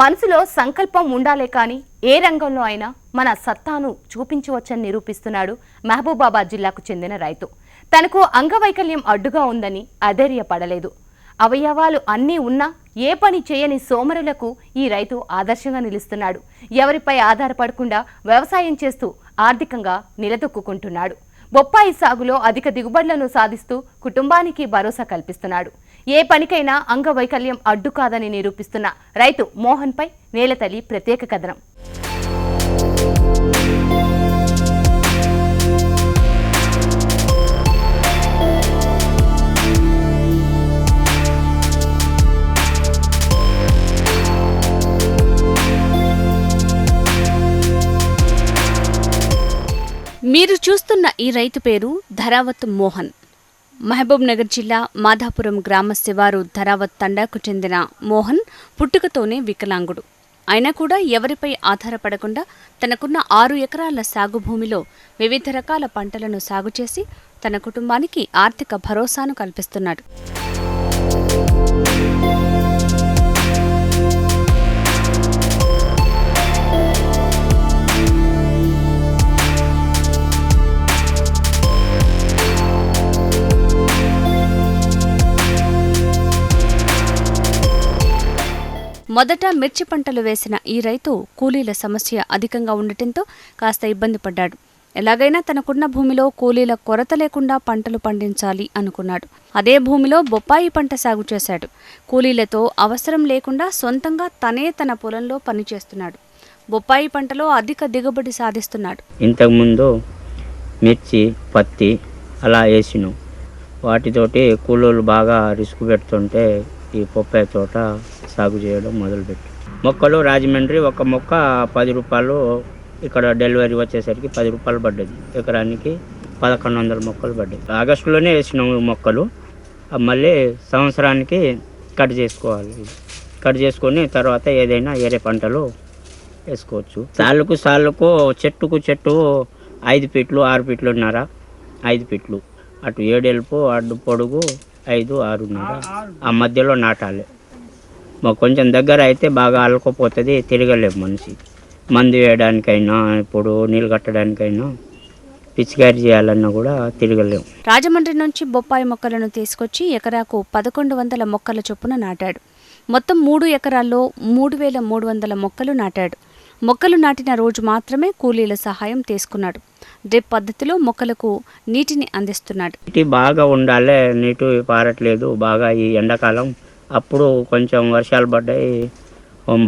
మనసులో సంకల్పం ఉండాలే కానీ ఏ రంగంలో అయినా మన సత్తాను చూపించవచ్చని నిరూపిస్తున్నాడు మహబూబాబాద్ జిల్లాకు చెందిన రైతు. తనకు అంగవైకల్యం అడ్డుగా ఉందని అధైర్యపడలేదు. అవయవాలు అన్నీ ఉన్నా ఏ పని చేయని సోమరులకు ఈ రైతు ఆదర్శంగా నిలుస్తున్నాడు. ఎవరిపై ఆధారపడకుండా వ్యవసాయం చేస్తూ ఆర్థికంగా నిలదొక్కుంటున్నాడు బొప్పాయి సాగులో అధిక దిగుబడులను సాధిస్తూ కుటుంబానికి భరోసా కల్పిస్తున్నాడు. ఏ పనికైనా అంగవైకల్యం అడ్డు కాదని నిరూపిస్తున్న రైతు మోహన్పై నేలతల్లి ప్రత్యేక కథనం. మీరు చూస్తున్న ఈ రైతు పేరు ధరావత్ మోహన్. మహబూబ్నగర్ జిల్లా మాధాపురం గ్రామ శివారు ధరావత్ తండాకు చెందిన మోహన్ పుట్టుకతోనే వికలాంగుడు. అయినా కూడా ఎవరిపై ఆధారపడకుండా తనకున్న ఆరు ఎకరాల సాగు భూమిలో వివిధ రకాల పంటలను సాగు చేసి తన కుటుంబానికి ఆర్థిక భరోసాను కల్పిస్తున్నాడు. మొదట మిర్చి పంటలు వేసిన ఈ రైతు కూలీల సమస్య అధికంగా ఉండటంతో కాస్త ఇబ్బంది పడ్డాడు. ఎలాగైనా తనకున్న భూమిలో కూలీల కొరత లేకుండా పంటలు పండించాలి అనుకున్నాడు. అదే భూమిలో బొప్పాయి పంట సాగు చేశాడు. కూలీలతో అవసరం లేకుండా సొంతంగా తనే తన పొలంలో పనిచేస్తున్నాడు. బొప్పాయి పంటలో అధిక దిగుబడి సాధిస్తున్నాడు. ఇంతకుముందు మిర్చి పత్తి అలా వేసిను. వాటితోటి కూలోళ్ళు బాగా రిస్క్ పెడుతుంటే ఈ పొప్పాయి తోట సాగు చేయడం మొదలుపెట్టి. మొక్కలు రాజమండ్రి ఒక మొక్క పది రూపాయలు ఇక్కడ డెలివరీ వచ్చేసరికి పది రూపాయలు పడ్డది. ఎకరానికి పదకొండు వందల మొక్కలు పడ్డాయి. ఆగస్టులోనే వేసినాము మొక్కలు. మళ్ళీ సంవత్సరానికి కట్ చేసుకోవాలి. కట్ చేసుకొని తర్వాత ఏదైనా వేరే పంటలు వేసుకోవచ్చు. సాళ్ళకు సాళ్ళకు చెట్టుకు చెట్టు ఐదు ఫీట్లు ఆరు ఫీట్లు ఐదు ఫీట్లు. అటు ఏడెలుపు అడ్డు పొడుగు ఐదు ఆరున్నర ఆ మధ్యలో నాటాలి. మాకు కొంచెం దగ్గర అయితే బాగా అలకపోతుంది తిరగలేము మనిషి. మందు వేయడానికైనా ఇప్పుడు నీళ్ళు కట్టడానికైనా పిచికారి చేయాలన్నా కూడా తిరగలేము. రాజమండ్రి నుంచి బొప్పాయి మొక్కలను తీసుకొచ్చి ఎకరాకు పదకొండు వందల మొక్కల చొప్పున నాటాడు. మొత్తం మూడు ఎకరాల్లో మూడు వేల మూడు వందల మొక్కలు నాటాడు. మొక్కలు నాటిన రోజు మాత్రమే కూలీల సహాయం తీసుకున్నాడు. డ్రిప్ పద్ధతిలో మొక్కలకు నీటిని అందిస్తున్నాడు. నీటి బాగా ఉండాలి నీటి పారట్లేదు. బాగా ఈ ఎండాకాలం అప్పుడు కొంచెం వర్షాలు పడ్డాయి.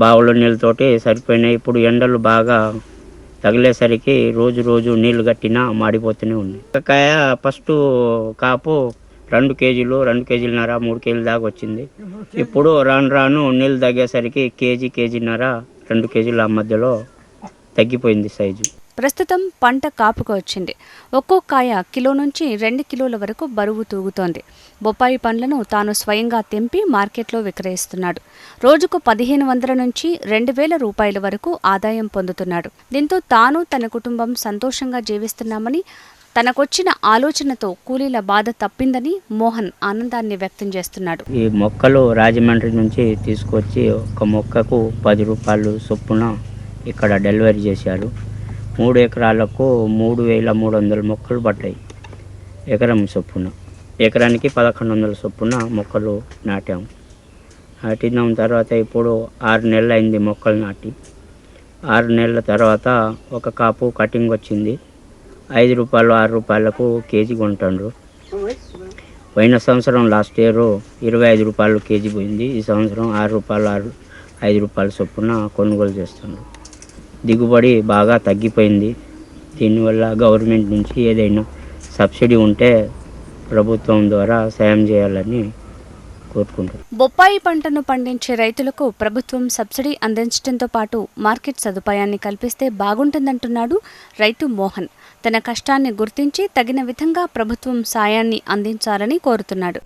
బావుల నీళ్ళతోటి సరిపోయినాయి. ఇప్పుడు ఎండలు బాగా తగిలేసరికి రోజు రోజు నీళ్ళు కట్టినా మాడిపోతూనే ఉంది కాయ ఫస్ట్ కాపు రెండు కేజీలు రెండు కేజీలన్నర మూడు కేజీల దాకా వచ్చింది. ఇప్పుడు రాను రాను నీళ్ళు తగ్గేసరికి కేజీ కేజీన్నర రెండు కేజీల మధ్యలో తగ్గిపోయింది సైజు. ప్రస్తుతం పంట కాపుకు వచ్చింది. ఒక్కో కాయ కిలో నుంచి రెండు కిలోల వరకు బరువు తూగుతోంది. బొప్పాయి పండ్లను తాను స్వయంగా తెంపి మార్కెట్లో విక్రయిస్తున్నాడు. రోజుకు పదిహేను వందల నుంచి రెండు వేల రూపాయల వరకు ఆదాయం పొందుతున్నాడు. దీంతో తాను తన కుటుంబం సంతోషంగా జీవిస్తున్నామని తనకొచ్చిన ఆలోచనతో కూలీల బాధ తప్పిందని మోహన్ ఆనందాన్ని వ్యక్తం చేస్తున్నాడు. ఈ మొక్కలు రాజమండ్రి నుంచి తీసుకొచ్చి ఒక మొక్కకు పది రూపాయలు చొప్పున ఇక్కడ డెలివరీ చేశారు మూడు ఎకరాలకు మూడు వేల మూడు వందల మొక్కలు పడ్డాయి ఎకరం చొప్పున. ఎకరానికి పదకొండు వందల చొప్పున మొక్కలు నాటాం. నాటిన తర్వాత ఇప్పుడు ఆరు నెలలు అయింది మొక్కలు నాటి. ఆరు నెలల తర్వాత ఒక కాపు కటింగ్ వచ్చింది. ఐదు రూపాయలు ఆరు రూపాయలకు కేజీ కొంటాండ్రు. పోయిన సంవత్సరం లాస్ట్ ఇయర్ ఇరవై ఐదు రూపాయలు కేజీ పోయింది. ఈ సంవత్సరం ఆరు రూపాయలు ఆరు ఐదు రూపాయల చొప్పున కొనుగోలు చేస్తున్నారు దిగుబడి బాగా తగ్గిపోయింది. దీనివల్ల గవర్నమెంట్ నుంచి ఏదైనా సబ్సిడీ ఉంటే ప్రభుత్వం ద్వారా సాయం చేయాలని కోరుకుంటున్నాను బొప్పాయి పంటను పండించే రైతులకు ప్రభుత్వం సబ్సిడీ అందించడంతో పాటు మార్కెట్ సదుపాయాన్ని కల్పిస్తే బాగుంటుందంటున్నాడు రైతు మోహన్. తన కష్టాన్ని గుర్తించి తగిన విధంగా ప్రభుత్వం సాయాన్ని అందించాలని కోరుతున్నాడు.